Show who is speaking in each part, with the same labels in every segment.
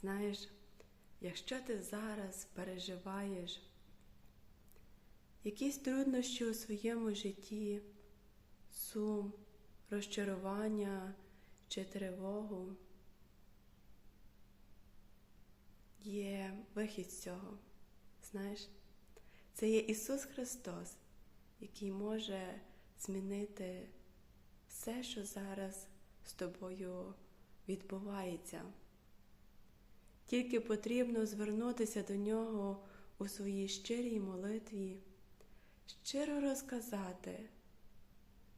Speaker 1: Знаєш, якщо ти зараз переживаєш якісь труднощі у своєму житті, сум, розчарування чи тривогу, є вихід з цього. Знаєш, це є Ісус Христос, який може змінити все, що зараз з тобою відбувається. Тільки потрібно звернутися до Нього у своїй щирій молитві, щиро розказати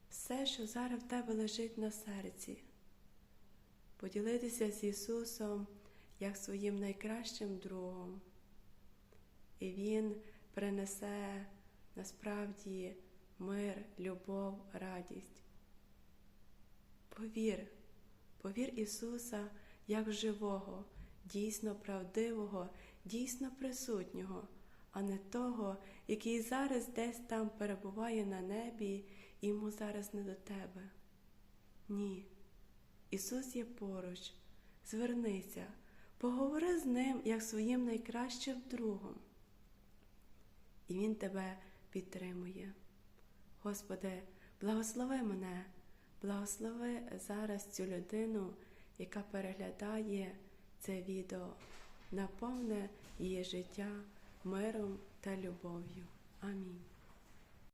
Speaker 1: все, що зараз в тебе лежить на серці, поділитися з Ісусом як своїм найкращим другом. І Він принесе насправді мир, любов, радість. Повір, повір Ісуса як живого, дійсно правдивого, дійсно присутнього, а не того, який зараз десь там перебуває на небі і йому зараз не до тебе. Ні. Ісус є поруч. Звернися, поговори з Ним як своїм найкращим другом. І Він тебе підтримує. Господи, благослови мене, благослови зараз цю людину, яка переглядає це відео, наповне її життя миром та любов'ю. Амінь.